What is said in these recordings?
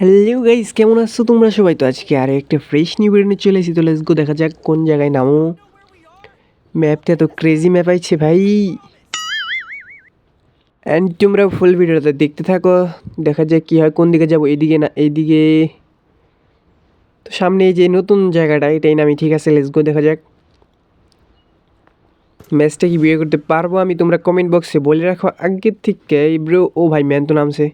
Hello guys কেমন আছো তোমরা সবাই? তো আজকে আর একটা ফ্রেশ নিউ নিয়ে চলে এসেছি। তো লেটস গো দেখা যাক কোন জায়গায় নামো। ম্যাপটা তো ক্রেজি ম্যাপ আইছে ভাই। অ্যান্ড তোমরা ফুল ভিডিওটা দেখতে থাকো, দেখা যাক কী হয়, কোন দিকে যাব এইদিকে না এইদিকে তো সামনে এই যে নতুন জায়গাটা, এটাই নামি, ঠিক আছে লেটস গো দেখা যাক। ম্যাচটা কি বিয়ে করতে পারব আমি তোমরা কমেন্ট বক্সে বলে রাখো। আগের থেকে ব্রো ও ভাই ম্যান তো নামছে।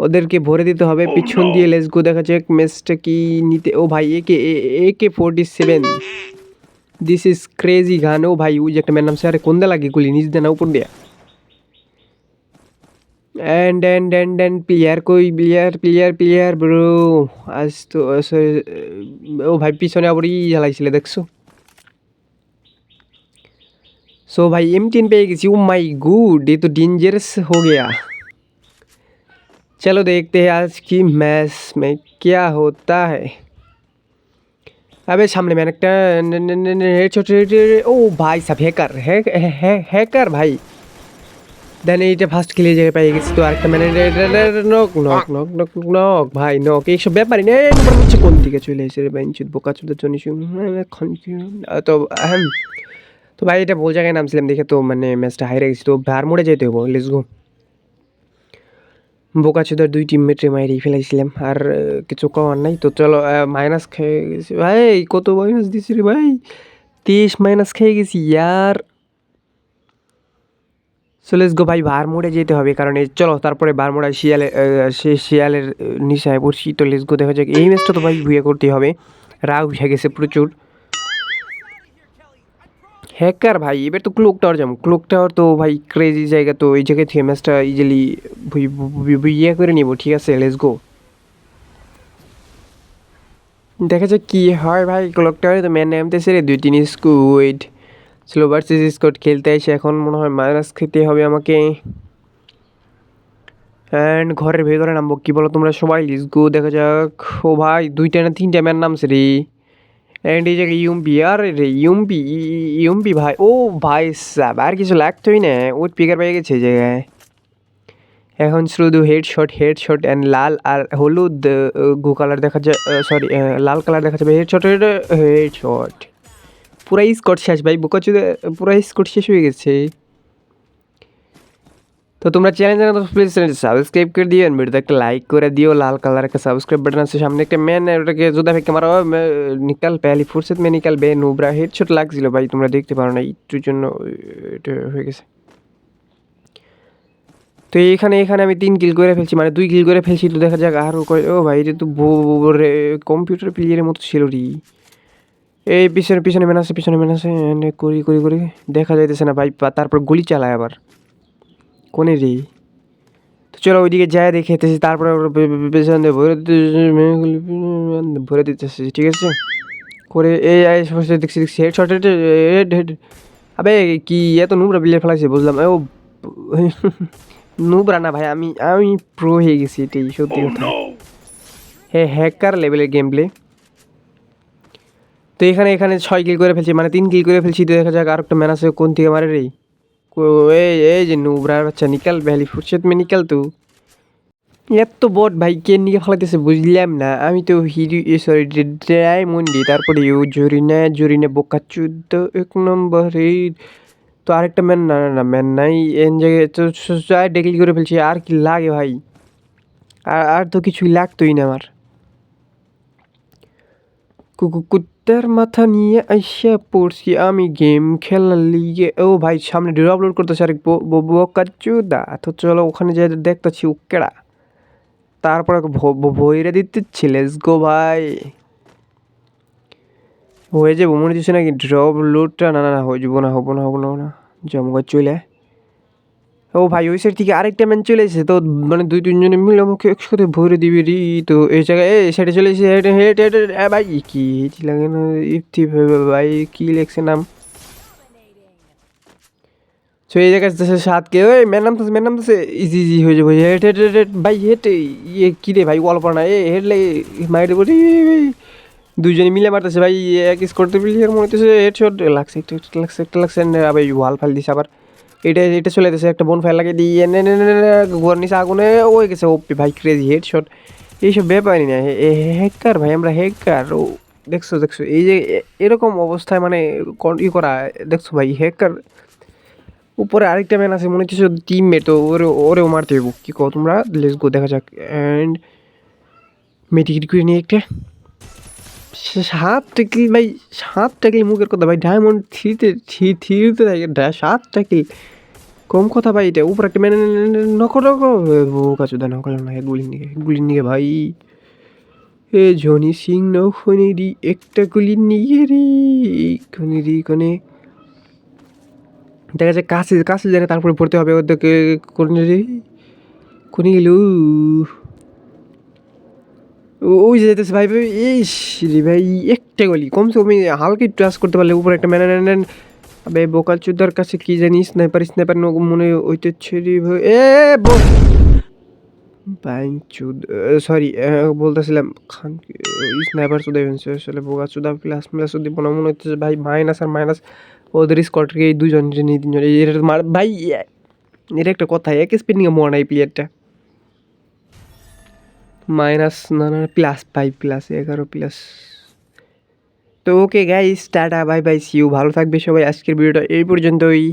ওদেরকে ভরে দিতে হবে পিছন দিয়ে লেস গো দেখা যাক ম্যাচটা কি নিতে ও ভাই AK AK forty seven this is crazy gun ও ভাই ওই যে একটা ম্যান নামছে আরে কোন দা লাগে গুলি নিজ দেনা উপর দেয়া and and and and player কই প্লেয়ার প্লেয়ার প্লেয়ার ব্রো আজ তো sorry, ও ভাই পিছনে আবার ই জ্বালাইছিলে দেখছো सो भाई एम टेन पे गई ओ माई गुड ये तो डेंजरस हो गया चलो देखते हैं आज की मैच में क्या होता है अबे सामने मैंने একটা ছোট ও ভাই সাব হ্যাকার হ্যাকার ভাই দেন এইটা ফার্স্ট খেলে জায়গায় পেয়ে গেছি তো আরেকটা মানে knock knock knock knock knock ভাই নক এইসব ব্যাপারই নেই নম্বর হচ্ছে কোন দিকে চলে এসে ভাই বোকা চুদের জন্য তো আহম তো ভাই এটা ভুল জায়গায় নামছিলাম দেখে তো মানে ম্যাচটা হাইরে গেছি তো ভার মোড়ে যেতে হবো লেটস গো বোকা চুদার দুই টিম মেটে মাইরেই ফেলাইছিলাম। আর কিছু করার নাই। তো চলো মাইনাস খেয়ে গেছি। ভাই, কত মাইনাস দিছি রে ভাই? তেইশ মাইনাস খেয়ে গেছি, ইয়ার। লেটস গো ভাই বার মোড়ে যেতে হবে। কারণ এই, চলো, তারপরে বার মোড়ায় শিয়ালে সে শিয়ালের নিশায় পড়ছি। তো লেটস গো দেখা যাক। এই ম্যাচটা তো ভাই ভুয়ে করতেই হবে। রাগ উঠে গেছে প্রচুর। হ্যাকার ভাই, এবার তো ক্লোক টাওয়ার যাব। ক্লোক টাওয়ার তো ভাই ক্রেজি জায়গা তো, এই জায়গায় থেকে ম্যাচটা ইজিলি ইয়ে করে নিব, ঠিক আছে? লেটস গো দেখা যাক কী হয় ভাই। ক্লক টাওয়ারে তো ম্যান নামতেছে রে, দুই তিন স্কুইড স্লো ভার্সেস স্কট খেলতে এসে এখন মনে হয় মাইনাস খেতে হবে আমাকে। অ্যান্ড ঘরের ভেতরে নামবো, কী বলো তোমরা সবাই? লেটস গো দেখা যাক। ও ভাই, দুইটা না তিনটা ম্যান নামছে রে। অ্যান্ড এই জায়গায় ইউম্পি আর ইউম্পি ইউম্পি ভাই, ও ভাই সাব, আর কিছু লাগতোই না ও পিকার পেয়ে গেছে জায়গায়। এখন শুধু head shot head shot and লাল আর হলুদ গু কালার দেখা যায় সরি লাল কালার দেখা যাবে হেড শট পুরাই স্কট শেষ ভাই বোকা চুদে পুরাই স্কট শেষ হয়ে গেছে। তো তোমরা চ্যানেল জানা প্লিজ চ্যানেল সাবস্ক্রাইব করে দিও ভিডিওতে একটা লাইক করে দিও। লাল কালার একটা সাবস্ক্রাইব বাটন আছে। সামনে একটা ম্যান ওটাকে জোদা ফেঁকে মারো। নিকাল পেয়ালি, ফুরসত মে নিকাল বে, নুবরা। হেডশট লাগছিল ভাই, তোমরা দেখতে পারো না একটুর জন্য এটা হয়ে গেছে। তো এখানে এখানে আমি তিন কিল করে ফেলছি মানে দুই কিল করে ফেলছি, তো দেখা যাক আরও ও ভাই, এটা তো কম্পিউটার প্লেয়ারের মতো ছিল রি। এই পিছনে পিছনে মেন আছে, পিছনে মেন এনে করি করি করি। দেখা যাইতেছে না ভাই তারপর গুলি চালায় আবার। কোনে রে তো চলো ওইদিকে যায় দেখে যেতেছি তারপরে পেছন দিয়ে ভরে দিতে ভরে দিতেছে ঠিক আছে? করে এই এই সমস্ত দেখছি দেখছি head shot head head head আবে কি এত নুবরা বিলে ফেলাইছে বুঝলাম। ও নুবরা না ভাই আমি আমি প্রো হয়ে গেছি এটাই সত্যি কথা। হ্যাঁ হ্যাকার লেভেলের গেম প্লে তো এখানে এখানে ছয় কিল করে ফেলছি মানে তিন কিল করে ফেলছি তো দেখা যাক আর একটা ম্যান আছে কোন থেকে মারে রে। এই এই যে নুবরার বাচ্চা নিকাল ভ্যালি ফুরসত মে নিকাল তো এত বট ভাই কে নিয়ে ফেলাইতেছে বুঝলাম না আমি তো হিরো সরি ডায়মন্ডি তারপরে ইউ জরিনা জরিনা বোকা চুদ্দ এক নম্বরে তো আরেকটা ম্যান না না ম্যান নাই এন জায়গায় তো ডেকলি করে ফেলছি আর কি লাগে ভাই আর আর তো কিছুই লাগতোই না আমার কুকু কুত্তার মাথা নিয়ে আইসা পড়ছি আমি গেম খেলার লিগে ও ভাই সামনে ডিও আপলোড করতেছে আরেক বোকা চুদা তো চলো ওখানে যাই দেখতেছি উকেড়া তারপরে ভইরে দিতেছি লেটস গো ভাই হয়ে যাব মনে হচ্ছে নাকি ড্রপ লোডটা না না না হয়ে যাব না হব না হব না না জমগা চলে। ও ভাই, ওই সাইড থেকে আরেকটা ম্যান চলে এসেছে। তো মানে দুই তিনজনে মিলে আমাকে একসাথে ভরে দিবি রি। তো এই জায়গায়, এই সাইডে চলে এসেছে, হেঁটে হেঁটে হেঁটে এ ভাই, কি লাগে না ইফতি ভাই, কি লেখছে নাম? তো এই জায়গায় সাতকে। ওই ম্যান নাম তো ম্যান নাম তো ইজি ইজি হয়ে যাবে হেট হেট হেট। ভাই, হেট ইয়ে কী রে ভাই, অল্প না। এ হেট লাগে মাইরে বলি দুজনে মিলে মারতেছে ভাই, এক স্কোরতে প্লেয়ার মনে হচ্ছে হেড শট লাগছে একটা লাগছে একটা লাগছে আবার ওয়াল ফাল দিছে আবার। এটা এটা চলে যেতেছে একটা বোন ফায়ার লাগিয়ে দিয়ে ঘর নিচে আগুনে, ওই গেছে ওপি ভাই ক্রেজি হেডশট এইসব ব্যাপারই না হ্যাকার ভাই, আমরা হ্যাকার ও, দেখছ দেখছ, এই যে এরকম অবস্থায় মানে ই করা, দেখছ ভাই হ্যাকার উপরে আরেকটা ম্যান আছে, মনে হচ্ছে টিম মেট তো ওরে, ওরেও মারতে হইব। কী কো তোমরা? লেটস গো দেখা যাক। অ্যান্ড মেডিকেট করে নিয়ে একটা সাত টাকিল ভাই সাত টাকিল মুখের কথা ভাই? ডায়মন্ড থ্রিতে থ্রি থ্রিতে থাকে, ডা- সাত টাকিল কম কথা ভাই, এটা উপরে একটা মেনে নকো নকো বোকা চোদা নকল না গুলির নিকে গুলির নিকে ভাই। এ, জনি সিং নৌখনি রি, একটা গুলির নিয়ে রে, খনি রি কোনে দেখা যায় কাছে কাছে জানে তারপরে পড়তে হবে, ওদেরকে কোনে রে কোনে গেল। ওই যে যেতেছে ভাই ভাই এই ভাই একটা গলি। কমসে কম হালকা ট্রাস করতে পারলে উপরে একটা ম্যান ম্যান আবে বোকাল চুদার কাছে কি জানি স্নাইপার স্নাইপার মনে হইতেছে রে ভাই। এ বো বাইনচুদ সরি বলতেছিলাম, খান স্নাইপার চুদা ফেলছে আসলে বোকা চুদা প্লাস প্লাস দিব না, মনে হচ্ছে ভাই মাইনাস আর মাইনাস ওদের স্কটকে এই দুজন নিয়ে তিনজন ভাই এটা একটা কথা, এক স্পিনিং এ মনে এই প্লেয়ারটা মাইনাস না না প্লাস ফাইভ প্লাস এগারো প্লাস তো okay guys tata bye bye see you ভালো থাকবে সবাই। আজকের ভিডিওটা এই পর্যন্তই।